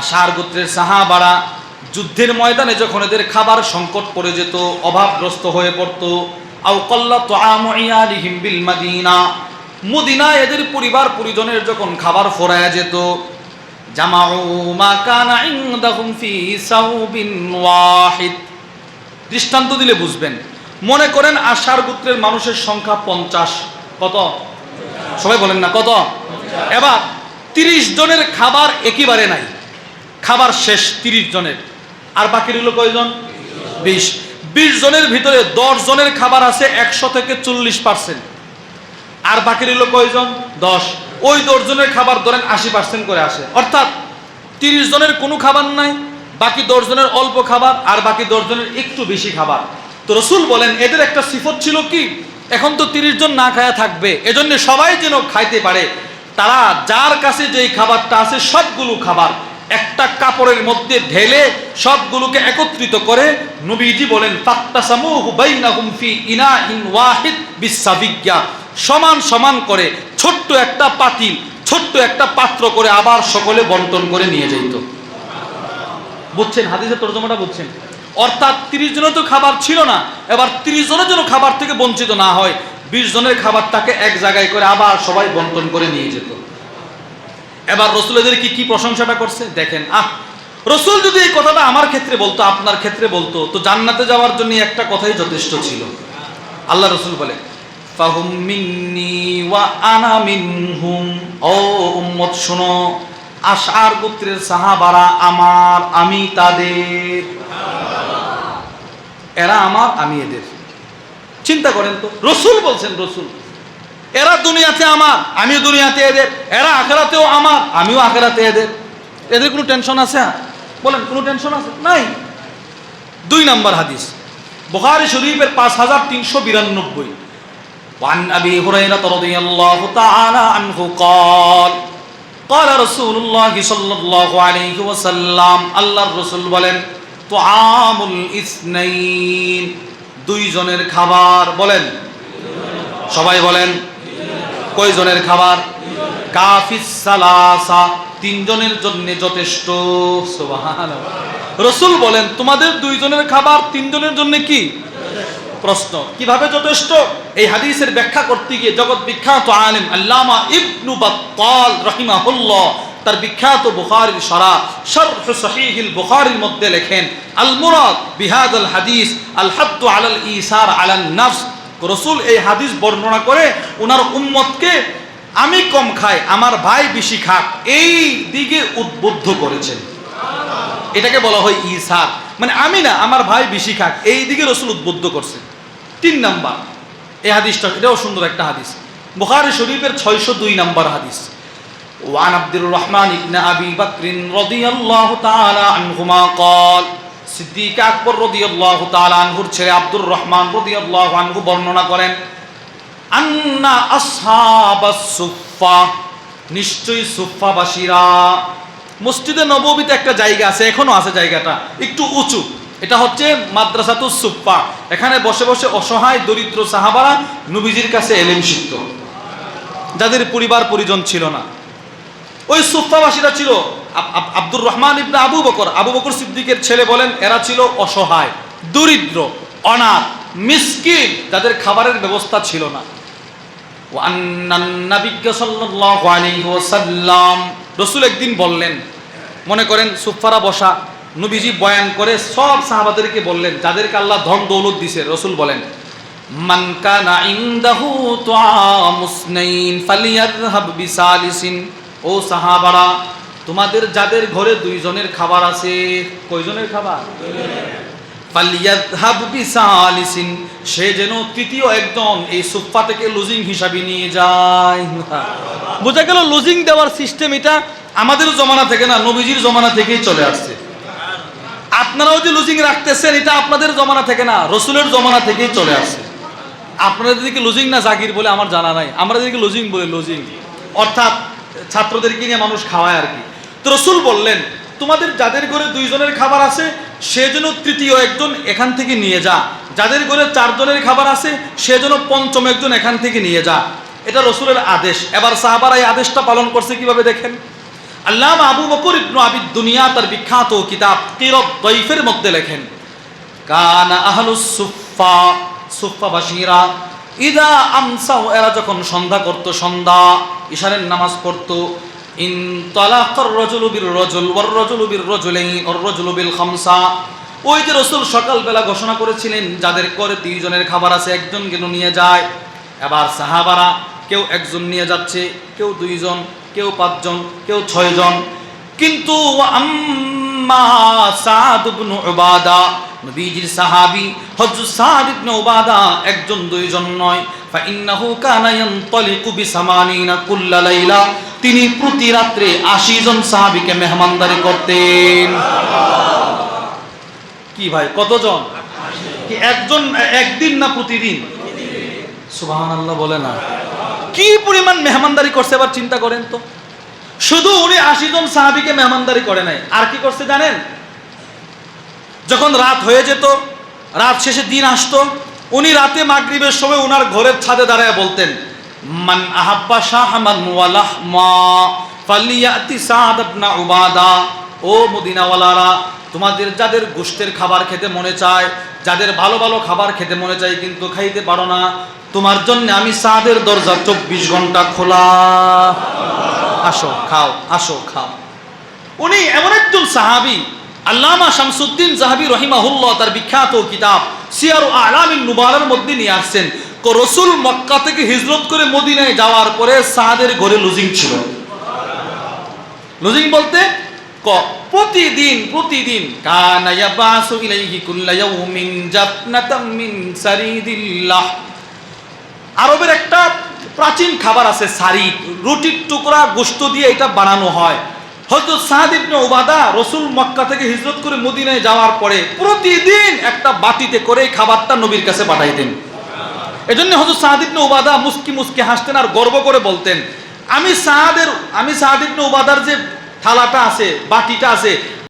আশার গোত্রের সাহাবারা যুদ্ধের ময়দানে যখন এদের খাবার সংকট পড়ে যেত, অভাবগ্রস্ত হয়ে পড়তো, আও কল্লা তো আমিহিম বিল মাদিনা মদিনা এদের পরিবার পরিজনের যখন খাবার ফোরায়া যেত দৃষ্টান্ত দিলে বুঝবেন, মনে করেন আশার গোত্রের মানুষের সংখ্যা পঞ্চাশ। কত? সবাই বলেন না, কত? এবার তিরিশ জনের খাবার একেবারে নাই। খাবার শেষ তিরিশ জনের। আর বাকি রইল কয়জন? বিশ। বিশ জনের ভিতরে দশ জনের খাবার আছে একশো থেকে চল্লিশ পার্সেন্ট। আর বাকি রইল কয়জন? দশ। ওই দশ জনের খাবার ধরেন আশি পার্সেন্ট করে আসে। অর্থাৎ তিরিশ জনের কোনো খাবার নাই, বাকি দশ জনের অল্প খাবার, আর বাকি দশ জনের একটু বেশি খাবার। তো রসুল বলেন, এদের একটা সিফত ছিল কি? এখন তো তিরিশ জন না খায়া থাকবে, এজন্য সবাই যেন খাইতে পারে। তারা যার কাছে যেই খাবারটা আছে সবগুলো খাবার একটা কাপড়ের মধ্যে ঢেলে সবগুলোকে একত্রিত করে নবীজি বলেন সমান সমান করে ছোট্ট একটা পাতিল, ছোট্ট একটা পাত্র করে আবার সকলে বন্টন করে নিয়ে যাইত। বুঝছেন? হাদিসের তর্জমাটা বুঝছেন? অর্থাৎ তিরিশ জনের তো খাবার ছিল না, এবার তিরিশ জনের জন্য খাবার থেকে বঞ্চিত না হয়, বিশ জনের খাবারটাকে এক জায়গায় করে আবার সবাই বন্টন করে নিয়ে যেত। এবার রসুল এদের কি কি প্রশংসাটা করছে? দেখেন, আহ, রসুল যদি এই কথাটা আমার ক্ষেত্রে বলতো, আপনার ক্ষেত্রে বলতো, তো জান্নাতে যাওয়ার জন্য একটা কথাই যথেষ্ট ছিল। আল্লাহ রসুল বলে শোনো আশার গোত্রের সাহাবারা আমার, আমি তাদের। এরা আমার, আমি এদের। চিন্তা করেন তো, রসুল বলছেন রসুল। এরা দুনিয়াতে আমার আমিও দুনিয়াতে এদের এরা আখেরাতেও আমার আমিও আখেরাতে এদের এদের কোনো টেনশন আছে বলেন কোনো টেনশন আছে নাই দুই নম্বর হাদিস বুখারী শরীফের পাঁচ হাজার তিনশো বিরানব্বই وعن أبي هريرة رضي الله تعالى عنه قال قال رسول الله صلى الله عليه وسلم الله الرسول বলেন طعام الاثنين দুইজনের খাবার বলেন সবাই বলেন কয়জনের খাবার? কাফিস তিনজনের জন্য যথেষ্ট। রসুল বলেন, তোমাদের দুইজনের খাবার তিনজনের জন্য কি? প্রশ্ন, কীভাবে যথেষ্ট? এই হাদিসের ব্যাখ্যা করতে গিয়ে জগৎ বিখ্যাত আলেম আল্লামা ইবনু বাত্তাল রহিমাহুল্লাহ তার বিখ্যাত বুখারীর সরা শরহ সহিহিল বুখারীর মধ্যে লেখেন, আল মুরাদ বিহাদ আল হাদিস, আল হাদ্দু আলাল ইসার আলান নফস রসুল এই হাদিস বর্ণনা করে ওনার উম্মতকে আমি কম খাই আমার ভাই বেশি খাক এই দিকে উদ্বুদ্ধ করেছেন এটাকে বলা হয় ইসার মানে আমি না আমার ভাই বেশি খাক এই দিকে রসুল উদ্বুদ্ধ করছে তিন নাম্বার এই হাদিসটা এটাও সুন্দর একটা হাদিস বুখারী শরীফের ছয়শো দুই নাম্বার হাদিস وعن عبد الرحمن بن أبي بكر رضي الله تعالى عنهما قال সিদ্দিক আকবর রদিয়াল্লাহু তাআলা আনহুর ছেলে আব্দুর রহমান রদিয়াল্লাহু আনহু বর্ণনা করেন, আন্না আসহাবাস সুফা নিশ্চয়ই সুফাবাসীরা মসজিদে নববীতে একটা জায়গা আছে, এখনও আছে জায়গাটা, একটু উঁচু। এটা হচ্ছে মাদ্রাসাতুস সুফা এখানে বসে বসে অসহায় দরিদ্র সাহাবারা নবীজির কাছে এলেম শিখত। যাদের পরিবার পরিজন ছিল না। ওই সুফাবাসীরা ছিল আব- আব- আব্দুর রহমান ইবনে আবু বকর। আবু বকর সিদ্দিকের ছেলে বলেন, এরা ছিল অসহায়, দরিদ্র, অনাথ, মিসকিন, যাদের খাবারের ব্যবস্থা ছিল না। রসুল একদিন বললেন, মনে করেন সুফারা বসা, নবীজি বয়ান করে সব সাহাবাদেরকে বললেন, যাদেরকে আল্লাহ ধন দৌলত দিছে, রসুল বলেন, মান কানা ইনদাহু তুআমুসনাইন ফালিয়াযহাব বিসালিসিন। ও সাহাবারা, তোমাদের যাদের ঘরে দুইজনের খাবার আছে, কয়জনের খাবার? সে যেন তৃতীয় একজন এই সুফা থেকে লুজিং হিসাবে নিয়ে যায়। বোঝা গেল লুজিং দেওয়ার সিস্টেম এটা আমাদের জমানা থেকে না, নবীজির জমানা থেকেই চলে আসছে। আপনারাও যে লুজিং রাখতেছেন, এটা আপনাদের জমানা থেকে না, রসুলের জমানা থেকেই চলে আসছে। আপনাদের দিকে লুজিং না জাগির বলে আমার জানা নাই, আমরা দিকে লুজিং বলে, লুজিং। অর্থাৎ ছাত্রদেরকে নিয়ে মানুষ খাওয়ায় আর কি। তো রসুল বললেন, তোমাদের যাদের ঘরে দুইজনের খাবার আছে, সে যেন তৃতীয় একজন এখান থেকে নিয়ে যা। যাদের ঘরে চারজনের খাবার আছে, সে যেন পঞ্চম একজন এখান থেকে নিয়ে যা। এটা রসুলের আদেশ। এবার সাহাবারা এই আদেশটা পালন করছে কীভাবে দেখেন? আল্লাহ আবু বকর ইবনু আবি দুনিয়া তার বিখ্যাত কিতাব কিরত দৈফের মধ্যে লেখেন, কানা আহলুস সুফা সুফাবাসীরা ইদা আমসাও এরা যখন সন্ধ্যা করত, সন্ধ্যা ইশারের নামাজ পড়তো, ইন তালাকার রজুলু বির রজুল, ওয়ার রজুলু বির রজুলাইন ওয়ার খামসা। ওই যে রসুল সকালবেলা ঘোষণা করেছিলেন, যাদের করে দুইজনের খাবার আছে, একজন গেল নিয়ে যায়। এবার সাহাবারা কেউ একজন নিয়ে যাচ্ছে, কেউ দুইজন, কেউ পাঁচজন, কেউ ছয়জন। কিন্তু আম্মা সাদ উবাদা নবীজির সাহাবী হযরত সাদ ইবনে উবাদা একজন দুইজন নয়। ফাইন্নাহু কানা ইয়ানতালিকু বিসামানিনা কুল্লা লাইলা। তিনি প্রতি রাত্রে 80 জন সাহাবীকে মেহমানদারি করতেন। কি ভাই, কতজন? কি একজন, একদিন না প্রতিদিন? সুবহানাল্লাহ বলে না। কি পরিমাণ মেহমানদারি করছে এবার চিন্তা করেন তো। শুধু উনি আশি জন সাহাবিকে মেহমানদারি করে নাই। আর কি করছে জানেন? যখন রাত হয়ে যেত, রাত শেষে দিন আসতো, উনি রাতে মাগরিবের সময় উনার ঘরের ছাদে দাঁড়ায় বলতেন, মান আহাব্বা শাহমান ওয়ালাহমা ফালিয়াতি সাদ ইবনা উবাদা। ও মদিনাওয়ালারা, তোমাদের যাদের গোষ্ঠের খাবার খেতে মনে চায়, যাদের ভালো ভালো খাবার খেতে মনে চায় কিন্তু খাইতে পারো না, তোমার জন্য আমি সাদের দরজা চব্বিশ ঘণ্টা খোলা। আসো, খাও আসো, খাও। উনি এমন একজন সাহাবি আল্লামা শামসুদ্দিন জাহাবি রহিমাহুল্লাহ তার বিখ্যাত কিতাব সিয়ার আলামিন নুবারের মধ্যে নিয়ে আসছেন। রসুল মক্কা থেকে হিজরত করে মদিনায় যাওয়ার পরে সাহাদের ঘরে লুজিং ছিল। লুজিং বলতে ক, প্রতিদিন প্রতিদিন, কানা ইয়াবাসু ইলাইহি কুল্লা ইয়াউমিন মিন সারিদিল্লাহ। আরবের একটা প্রাচীন খাবার আছে সারি রুটির টুকরা গোস্ত দিয়ে এটা বানানো হয়। ওবাদা মক্কা থেকে হিজরত করে যাওয়ার পরে প্রতিদিন একটা খাবারটা নবীর কাছে ওবাদা মুস্কি মুস্কি হাসতেন আর গর্ব করে বলতেন, আমি সাহাদের, আমি সাহাদ ওবাদার যে থালাটা আছে, বাটিটা আছে